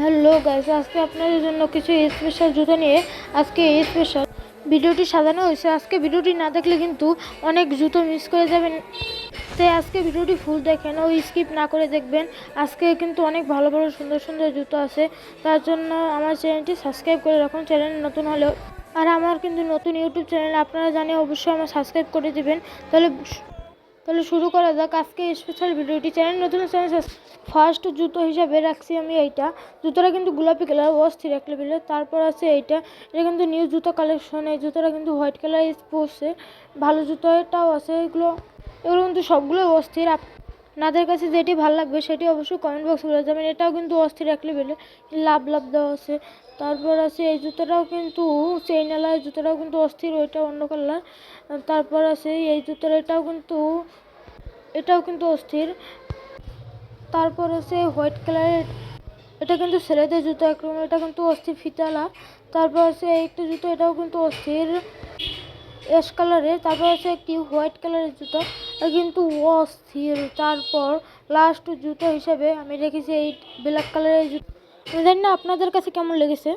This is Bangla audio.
হ্যালো গাইস আজকে আপনাদের জন্য কিছু স্পেশাল জুতো নিয়ে আজকে স্পেশাল ভিডিওটি সাজানো হয়েছে। আজকে ভিডিওটি না দেখলে কিন্তু অনেক জুতো মিস করে যাবেন। তাই আজকে ভিডিওটি ফুল দেখেন, ও স্কিপ না করে দেখবেন। আজকে কিন্তু অনেক ভালো ভালো, সুন্দর সুন্দর জুতো আছে। তার জন্য আমার চ্যানেলটি সাবস্ক্রাইব করে রাখুন। চ্যানেল নতুন হলেও আর আমার কিন্তু নতুন ইউটিউব চ্যানেল আপনারা জানে অবশ্যই আমার সাবস্ক্রাইব করে দিবেন। তাহলে তাহলে শুরু করা যাক আজকে স্পেশাল ভিডিওটি। চ্যানেল নতুন চ্যানেল ফার্স্ট জুতো হিসাবে রাখছি আমি এইটা। জুতোটা কিন্তু গোলাপি কালার অস্থির এক লেভেলের তারপর আছে এইটা। এটা কিন্তু নিউ জুতো কালেকশন এই জুতোটা কিন্তু হোয়াইট কালার পড়ছে ভালো জুতো এটাও আছে এগুলো। এগুলো কিন্তু সবগুলো অস্থির। আপনাদের কাছে যেটি ভালো লাগবে সেটি অবশ্যই কমেন্ট বক্সে বলে যাবেন। এটাও কিন্তু অস্থির এক লেভেলে লাভ লাভ দেওয়া আছে। তারপর আছে এই জুতোটাও কিন্তু চেইনালা এই জুতোটাও কিন্তু অস্থির, ওইটা অন্য কালার তারপর আছে এই জুতোটা এটাও কিন্তু এটাও কিন্তু অস্থির। তারপর হচ্ছে হোয়াইট কালারের, এটা কিন্তু ছেলেদের জুতো একরকম এটা কিন্তু অস্থির ফিতালা। তারপর আছে একটা জুতো, এটাও কিন্তু অস্থির অ্যাশ কালারের। তারপর আছে একটি হোয়াইট কালারের জুতো কিন্তু অস্থির। তারপর লাস্ট জুতো হিসেবে আমি রেখেছি এই ব্ল্যাক কালারের জুতো। জানি না আপনাদের কাছে কেমন লেগেছে।